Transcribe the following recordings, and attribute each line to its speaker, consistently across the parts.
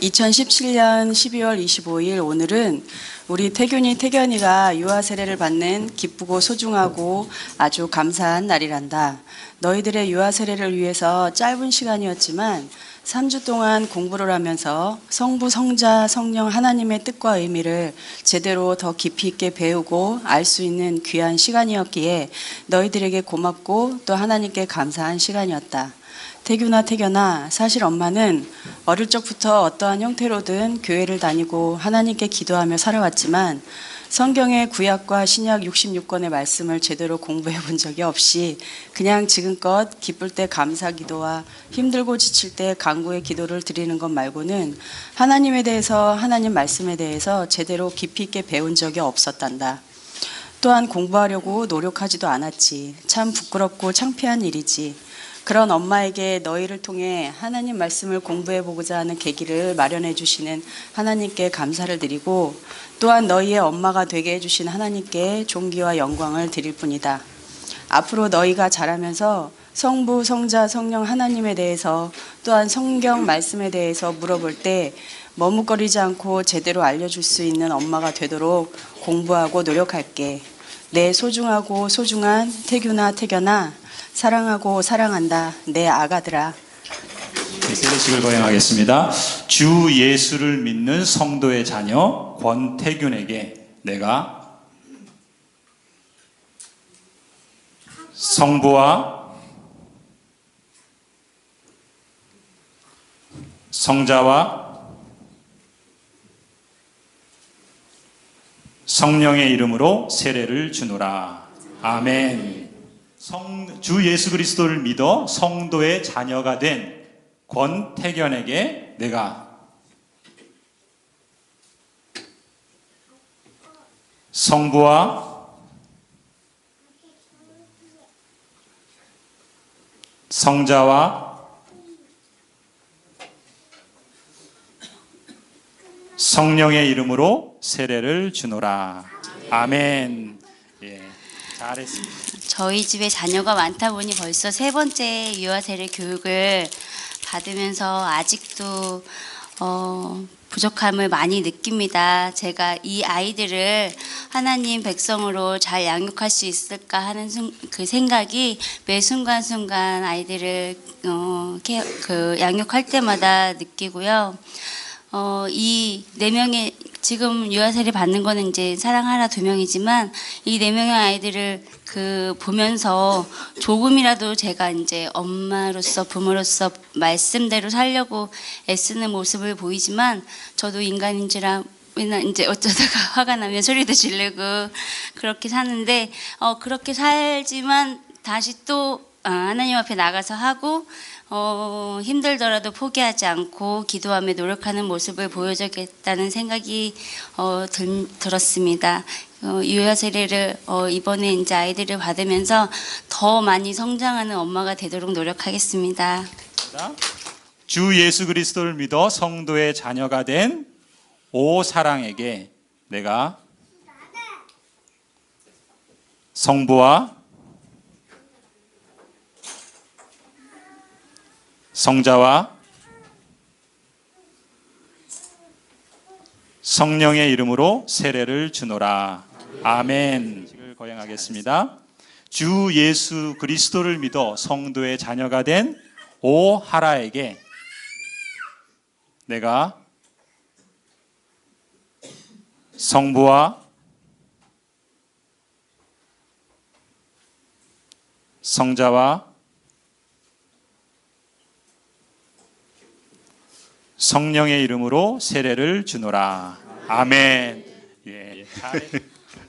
Speaker 1: 2017년 12월 25일 오늘은 우리 태균이 태견이가 유아 세례를 받는 기쁘고 소중하고 아주 감사한 날이란다. 너희들의 유아 세례를 위해서 짧은 시간이었지만 3주 동안 공부를 하면서 성부, 성자, 성령 하나님의 뜻과 의미를 제대로 더 깊이 있게 배우고 알 수 있는 귀한 시간이었기에 너희들에게 고맙고 또 하나님께 감사한 시간이었다. 태규나 태견아, 사실 엄마는 어릴 적부터 어떠한 형태로든 교회를 다니고 하나님께 기도하며 살아왔지만 성경의 구약과 신약 66권의 말씀을 제대로 공부해 본 적이 없이 그냥 지금껏 기쁠 때 감사 기도와 힘들고 지칠 때 간구의 기도를 드리는 것 말고는 하나님에 대해서 하나님 말씀에 대해서 제대로 깊이 있게 배운 적이 없었단다. 또한 공부하려고 노력하지도 않았지. 참 부끄럽고 창피한 일이지. 그런 엄마에게 너희를 통해 하나님 말씀을 공부해 보고자 하는 계기를 마련해 주시는 하나님께 감사를 드리고 또한 너희의 엄마가 되게 해 주신 하나님께 존귀와 영광을 드릴 뿐이다. 앞으로 너희가 자라면서 성부, 성자, 성령 하나님에 대해서 또한 성경 말씀에 대해서 물어볼 때 머뭇거리지 않고 제대로 알려줄 수 있는 엄마가 되도록 공부하고 노력할게. 내 소중하고 소중한 태규나 태견아, 사랑하고 사랑한다. 내 아가들아.
Speaker 2: 네, 세례식을 거행하겠습니다. 주 예수를 믿는 성도의 자녀 권태균에게 내가 성부와 성자와 성령의 이름으로 세례를 주노라. 아멘. 성, 주 예수 그리스도를 믿어 성도의 자녀가 된 권태견에게 내가 성부와 성자와 성령의 이름으로 세례를 주노라. 아멘. 예, 잘했습니다.
Speaker 3: 저희 집에 자녀가 많다 보니 벌써 세 번째 유아세례 교육을 받으면서 아직도 어, 부족함을 많이 느낍니다. 제가 이 아이들을 하나님 백성으로 잘 양육할 수 있을까 하는 순, 그 생각이 매 순간순간 아이들을 어, 케어- 그 양육할 때마다 느끼고요. 어, 이 네 명의 지금 유아세례 받는 거는 이제 사랑 하나 두 명이지만 이 네 명의 아이들을 그 보면서 조금이라도 제가 이제 엄마로서 부모로서 말씀대로 살려고 애쓰는 모습을 보이지만 저도 인간인지라 맨날 이제 어쩌다가 화가 나면 소리도 지르고 그렇게 사는데 어 그렇게 살지만 다시 또 아, 하나님 앞에 나가서 하고 어, 힘들더라도 포기하지 않고 기도하며 노력하는 모습을 보여주겠다는 생각이 어, 들, 들었습니다. 어, 유아 세례를 어, 이번에 이제 아이들을 받으면서 더 많이 성장하는 엄마가 되도록 노력하겠습니다.
Speaker 2: 주 예수 그리스도를 믿어 성도의 자녀가 된 오 사랑에게 내가 성부와 성자와 성령의 이름으로 세례를 주노라. 아멘. 을 거행하겠습니다. 주 예수 그리스도를 믿어 성도의 자녀가 된 오 하라에게 내가 성부와 성자와 성령의 이름으로 세례를 주노라. 아멘. 예.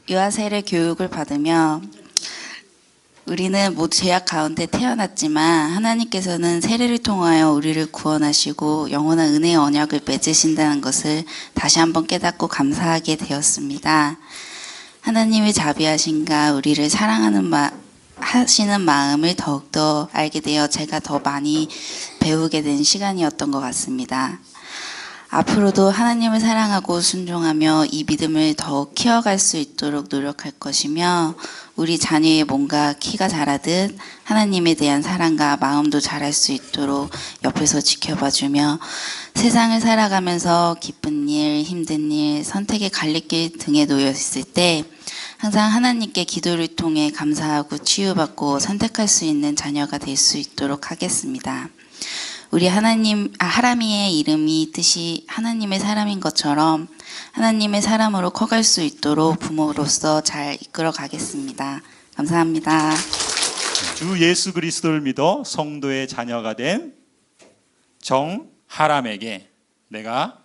Speaker 4: 유아세례 교육을 받으며 우리는 모두 죄악 가운데 태어났지만 하나님께서는 세례를 통하여 우리를 구원하시고 영원한 은혜의 언약을 맺으신다는 것을 다시 한번 깨닫고 감사하게 되었습니다. 하나님의 자비하신가 우리를 사랑하는 마, 하시는 마음을 더욱더 알게 되어 제가 더 많이 배우게 된 시간이었던 것 같습니다. 앞으로도 하나님을 사랑하고 순종하며 이 믿음을 더욱 키워갈 수 있도록 노력할 것이며 우리 자녀의 몸과 키가 자라듯 하나님에 대한 사랑과 마음도 자랄 수 있도록 옆에서 지켜봐주며 세상을 살아가면서 기쁜 일, 힘든 일, 선택의 갈림길 등에 놓여 있을 때 항상 하나님께 기도를 통해 감사하고 치유받고 선택할 수 있는 자녀가 될 수 있도록 하겠습니다. 우리 하나님, 아, 하람이의 이름이 뜻이 하나님의 사람인 것처럼 하나님의 사람으로 커갈 수 있도록 부모로서 잘 이끌어 가겠습니다. 감사합니다.
Speaker 5: 주 예수 그리스도를 믿어 성도의 자녀가 된 정하람에게 내가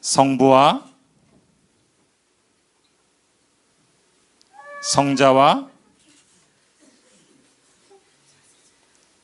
Speaker 5: 성부와 성자와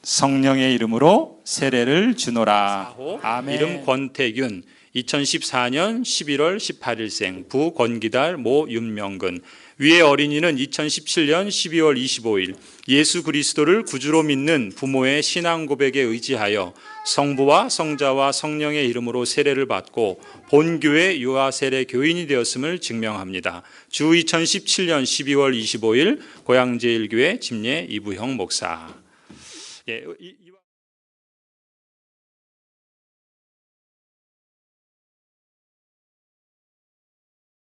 Speaker 5: 성령의 이름으로 세례를 주노라. 아멘.
Speaker 2: 이름 권태균 2014년 11월 18일생 부 권기달 모 윤명근 위의 어린이는 2017년 12월 25일 예수 그리스도를 구주로 믿는 부모의 신앙 고백에 의지하여 성부와 성자와 성령의 이름으로 세례를 받고 본교회 유아 세례 교인이 되었음을 증명합니다. 주 2017년 12월 25일 고양제일교회 집례 이부형 목사. 예, 이- 이와-